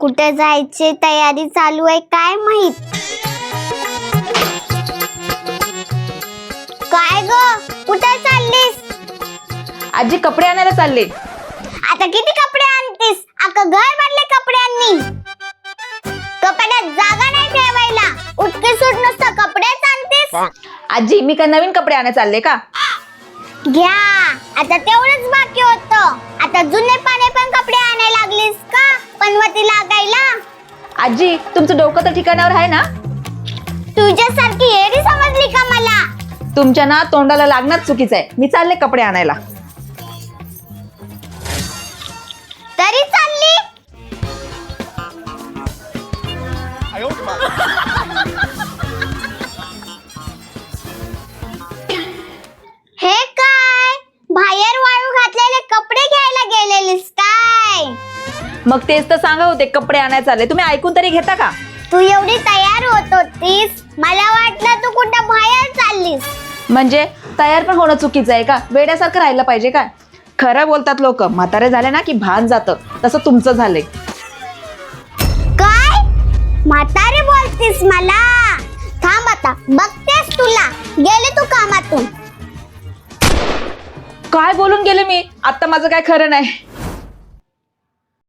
कुठे जायची तयारी चालू आहे काय माहीत? काय ग? कुठे चाललीस? आजी कपडे आणायला चालले. आता किती कपडे आणतीस? अख्खं घर भरले कपड्यांनी. कपड्यात जागा नाही ठेवायला. उठके सुट नुसतं कपडेच आणतीस. आजी मी काय नवीन कपडे आणायला चालले का? घ्या. आता तेवढंच बाकी होतं. आता जुने पाने पण कपडे आणायला लागलीस का? पनवती लागायला? आजी तुमचं डोकं तर ठिकाणावर आहे ना? तुझ्यासारखी येडी समजली का मला? तुमच्या ना तोंडाला लागणार चुकीचं आहे. मी चालले कपडे आणायला. तरी चालली. मग तेच तर सांगा होते कपडे आणायला चालले. तुम्ही ऐकून तरी घेता का? तू एवढी तयार होत होतीस. मला वाटलं तू कुठं बाहेर चाललीस. म्हणजे तयार पण होणं चुकीचं आहे का? वेड्यासारखं राहिलं पाहिजे काय? खरं बोलतात लोक म्हातारे झाले ना की भान जातं. तसं तुमचं झालंय. काय? म्हातारे बोलतीस मला? थांब आता बघतेस तुला. गेले तू कामातून. काय बोलून गेले मी? आता माझं काय खरं नाही.